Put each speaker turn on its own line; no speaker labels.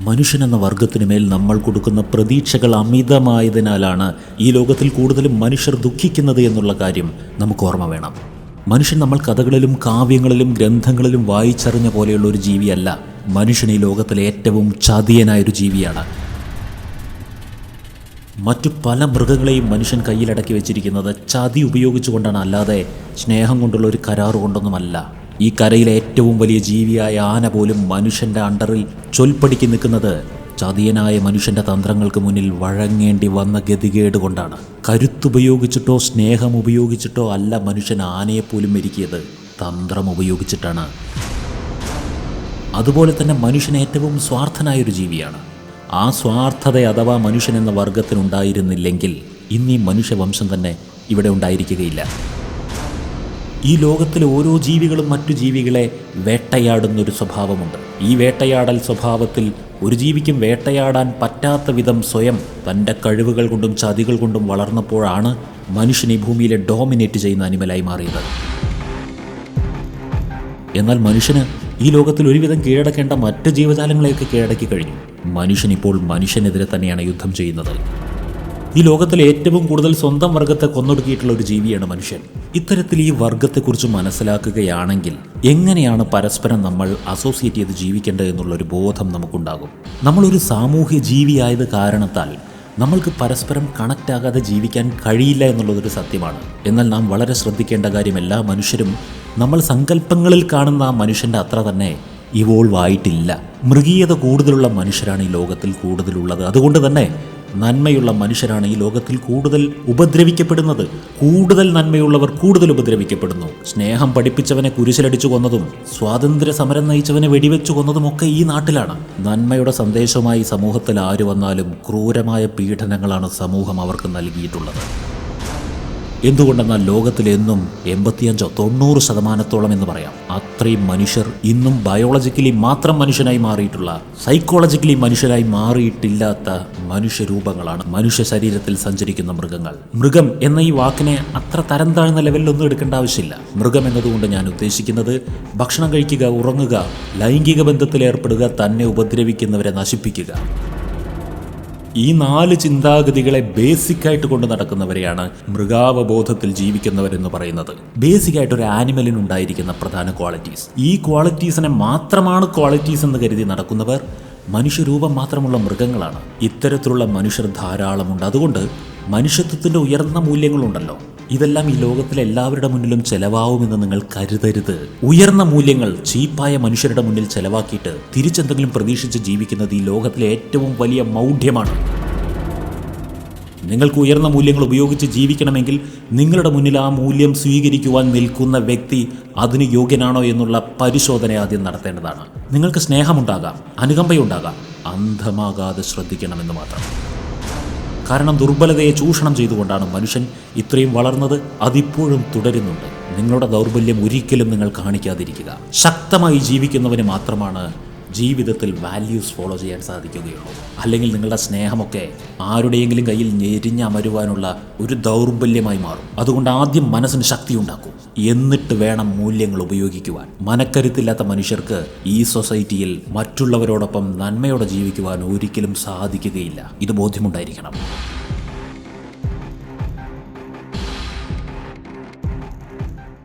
മനുഷ്യനെന്ന വർഗത്തിനുമേൽ നമ്മൾ കൊടുക്കുന്ന പ്രതീക്ഷകൾ അമിതമായതിനാലാണ് ഈ ലോകത്തിൽ കൂടുതലും മനുഷ്യർ ദുഃഖിക്കുന്നത് എന്നുള്ള കാര്യം നമുക്ക് ഓർമ്മ വേണം. മനുഷ്യൻ നമ്മൾ കഥകളിലും കാവ്യങ്ങളിലും ഗ്രന്ഥങ്ങളിലും വായിച്ചറിഞ്ഞ പോലെയുള്ള ഒരു ജീവിയല്ല. മനുഷ്യൻ ഈ ലോകത്തിലെ ഏറ്റവും ചതിയനായൊരു ജീവിയാണ്. മറ്റു പല മൃഗങ്ങളെയും മനുഷ്യൻ കയ്യിലടക്കി വെച്ചിരിക്കുന്നത് ചതി ഉപയോഗിച്ചുകൊണ്ടാണ്. അല്ലാതെ സ്നേഹം കൊണ്ടുള്ള ഒരു കരാറ് കൊണ്ടൊന്നുമല്ല. ഈ കരയിലെ ഏറ്റവും വലിയ ജീവിയായ ആന പോലും മനുഷ്യന്റെ അണ്ടറിൽ ചൊൽപ്പടിക്ക് നിൽക്കുന്നത് ചതിയനായ മനുഷ്യന്റെ തന്ത്രങ്ങൾക്ക് മുന്നിൽ വഴങ്ങേണ്ടി വന്ന ഗതികേട് കൊണ്ടാണ്. കരുത്തുപയോഗിച്ചിട്ടോ സ്നേഹം ഉപയോഗിച്ചിട്ടോ അല്ല മനുഷ്യൻ ആനയെപ്പോലും മെരുക്കിയത് തന്ത്രം ഉപയോഗിച്ചിട്ടാണ്. അതുപോലെ തന്നെ മനുഷ്യൻ ഏറ്റവും സ്വാർത്ഥനായൊരു ജീവിയാണ്. ആ സ്വാർത്ഥത അഥവാ മനുഷ്യൻ എന്ന വർഗത്തിനുണ്ടായിരുന്നില്ലെങ്കിൽ ഇന്നീ മനുഷ്യവംശം തന്നെ ഇവിടെ ഉണ്ടായിരിക്കുകയില്ല. ഈ ലോകത്തിലെ ഓരോ ജീവികളും മറ്റു ജീവികളെ വേട്ടയാടുന്നൊരു സ്വഭാവമുണ്ട്. ഈ വേട്ടയാടൽ സ്വഭാവത്തിൽ ഒരു ജീവിക്കും വേട്ടയാടാൻ പറ്റാത്ത വിധം സ്വയം തന്റെ കഴിവുകൾ കൊണ്ടും ചതികൾ കൊണ്ടും വളർന്നപ്പോഴാണ് മനുഷ്യൻ ഈ ഭൂമിയിലെ ഡോമിനേറ്റ് ചെയ്യുന്ന അനിമലായി മാറിയത്. എന്നാൽ മനുഷ്യന് ഈ ലോകത്തിൽ ഒരുവിധം കീഴടക്കേണ്ട മറ്റ് ജീവജാലങ്ങളെയൊക്കെ കീഴടക്കി കഴിഞ്ഞു. മനുഷ്യൻ ഇപ്പോൾ മനുഷ്യനെതിരെ തന്നെയാണ് യുദ്ധം ചെയ്യുന്നത്. ഈ ലോകത്തിലെ ഏറ്റവും കൂടുതൽ സ്വന്തം വർഗത്തെ കൊന്നൊടുക്കിയിട്ടുള്ള ഒരു ജീവിയാണ് മനുഷ്യൻ. ഇത്തരത്തിൽ ഈ വർഗത്തെക്കുറിച്ച് മനസ്സിലാക്കുകയാണെങ്കിൽ എങ്ങനെയാണ് പരസ്പരം നമ്മൾ അസോസിയേറ്റ് ചെയ്ത് ജീവിക്കേണ്ടത് എന്നുള്ളൊരു ബോധം നമുക്കുണ്ടാകും. നമ്മളൊരു സാമൂഹ്യ ജീവിയായത് കാരണത്താൽ നമ്മൾക്ക് പരസ്പരം കണക്റ്റ് ആകാതെ ജീവിക്കാൻ കഴിയില്ല എന്നുള്ളതൊരു സത്യമാണ്. എന്നാൽ നാം വളരെ ശ്രദ്ധിക്കേണ്ട കാര്യം എല്ലാ മനുഷ്യരും നമ്മൾ സങ്കല്പങ്ങളിൽ കാണുന്ന ആ മനുഷ്യന്റെ അത്ര തന്നെ ഇവോൾവ് ആയിട്ടില്ല. മൃഗീയത കൂടുതലുള്ള മനുഷ്യരാണ് ഈ ലോകത്തിൽ കൂടുതലുള്ളത്. അതുകൊണ്ട് തന്നെ നന്മയുള്ള മനുഷ്യരാണ് ഈ ലോകത്തിൽ കൂടുതൽ ഉപദ്രവിക്കപ്പെടുന്നത്. കൂടുതൽ നന്മയുള്ളവർ കൂടുതൽ ഉപദ്രവിക്കപ്പെടുന്നു. സ്നേഹം പഠിപ്പിച്ചവനെ കുരിശിലടിച്ചു കൊന്നതും സ്വാതന്ത്ര്യ സമരം നയിച്ചവനെ വെടിവെച്ചു കൊന്നതുമൊക്കെ ഈ നാട്ടിലാണ്. നന്മയുടെ സന്ദേശവുമായി സമൂഹത്തിൽ ആര് വന്നാലും ക്രൂരമായ പീഡനങ്ങളാണ് സമൂഹം അവർക്ക് നൽകിയിട്ടുള്ളത്. എന്തുകൊണ്ടെന്നാൽ ലോകത്തിലെന്നും എൺപത്തിയഞ്ചോ തൊണ്ണൂറ് ശതമാനത്തോളം എന്ന് പറയാം. അത്രയും മനുഷ്യർ ഇന്നും ബയോളജിക്കലി മാത്രം മനുഷ്യനായി മാറിയിട്ടുള്ള സൈക്കോളജിക്കലി മനുഷ്യനായി മാറിയിട്ടില്ലാത്ത മനുഷ്യരൂപങ്ങളാണ് മനുഷ്യ ശരീരത്തിൽ സഞ്ചരിക്കുന്ന മൃഗങ്ങൾ. മൃഗം എന്ന ഈ വാക്കിനെ അത്ര തരം താഴ്ന്ന ലെവലിലൊന്നും എടുക്കേണ്ട ആവശ്യമില്ല. മൃഗം എന്നതുകൊണ്ട് ഞാൻ ഉദ്ദേശിക്കുന്നത് ഭക്ഷണം കഴിക്കുക ഉറങ്ങുക ലൈംഗിക ബന്ധത്തിൽ ഏർപ്പെടുക തന്നെ ഉപദ്രവിക്കുന്നവരെ നശിപ്പിക്കുക. ഈ നാല് ചിന്താഗതികളെ ബേസിക് ആയിട്ട് കൊണ്ട് നടക്കുന്നവരെയാണ് മൃഗാവബോധത്തിൽ ജീവിക്കുന്നവരെന്ന് പറയുന്നത്. ബേസിക് ആയിട്ട് ഒരു ആനിമലിന് ഉണ്ടായിരിക്കുന്ന പ്രധാന ക്വാളിറ്റീസ് ഈ ക്വാളിറ്റീസിനെ മാത്രമാണ് ക്വാളിറ്റീസ് എന്ന് കരുതി നടക്കുന്നവർ മനുഷ്യരൂപം മാത്രമുള്ള മൃഗങ്ങളാണ്. ഇത്തരത്തിലുള്ള മനുഷ്യർ ധാരാളമുണ്ട്. അതുകൊണ്ട് മനുഷ്യത്വത്തിന്റെ ഉയർന്ന മൂല്യങ്ങളുണ്ടല്ലോ. ഇതെല്ലാം ഈ ലോകത്തിലെ എല്ലാവരുടെ മുന്നിലും ചെലവാവുമെന്ന് നിങ്ങൾ കരുതരുത്. ഉയർന്ന മൂല്യങ്ങൾ ചീപ്പായ മനുഷ്യരുടെ മുന്നിൽ ചെലവാക്കിയിട്ട് തിരിച്ചെന്തെങ്കിലും പ്രതീക്ഷിച്ച് ജീവിക്കുന്നത് ഈ ലോകത്തിലെ ഏറ്റവും വലിയ മൗഢ്യമാണ്. നിങ്ങൾക്ക് ഉയർന്ന മൂല്യങ്ങൾ ഉപയോഗിച്ച് ജീവിക്കണമെങ്കിൽ നിങ്ങളുടെ മുന്നിൽ ആ മൂല്യം സ്വീകരിക്കുവാൻ നിൽക്കുന്ന വ്യക്തി അതിന് യോഗ്യനാണോ എന്നുള്ള പരിശോധന ആദ്യം നടത്തേണ്ടതാണ്. നിങ്ങൾക്ക് സ്നേഹമുണ്ടാകാം അനുകമ്പയുണ്ടാകാം അന്ധമാകാതെ ശ്രദ്ധിക്കണമെന്ന് മാത്രം. കാരണം ദുർബലതയെ ചൂഷണം ചെയ്തുകൊണ്ടാണ് മനുഷ്യൻ ഇത്രയും വളർന്നത്. അതിപ്പോഴും തുടരുന്നുണ്ട്. നിങ്ങളുടെ ദൗർബല്യം ഒരിക്കലും നിങ്ങൾ കാണിക്കാതിരിക്കുക. ശക്തമായി ജീവിക്കുന്നവന് മാത്രമാണ് ജീവിതത്തിൽ വാല്യൂസ് ഫോളോ ചെയ്യാൻ സാധിക്കുകയുള്ളൂ. അല്ലെങ്കിൽ നിങ്ങളുടെ സ്നേഹമൊക്കെ ആരുടെയെങ്കിലും കയ്യിൽ ഞെരിഞ്ഞ് അമരുവാനുള്ള ഒരു ദൗർബല്യമായി മാറും. അതുകൊണ്ട് ആദ്യം മനസ്സിന് ശക്തി ഉണ്ടാക്കൂ. എന്നിട്ട് വേണം മൂല്യങ്ങൾ ഉപയോഗിക്കുവാൻ. മനക്കരുത്തില്ലാത്ത മനുഷ്യർക്ക് ഈ സൊസൈറ്റിയിൽ മറ്റുള്ളവരോടൊപ്പം നന്മയോടെ ജീവിക്കുവാൻ ഒരിക്കലും സാധിക്കുകയില്ല. ഇത് ബോധ്യമുണ്ടായിരിക്കണം.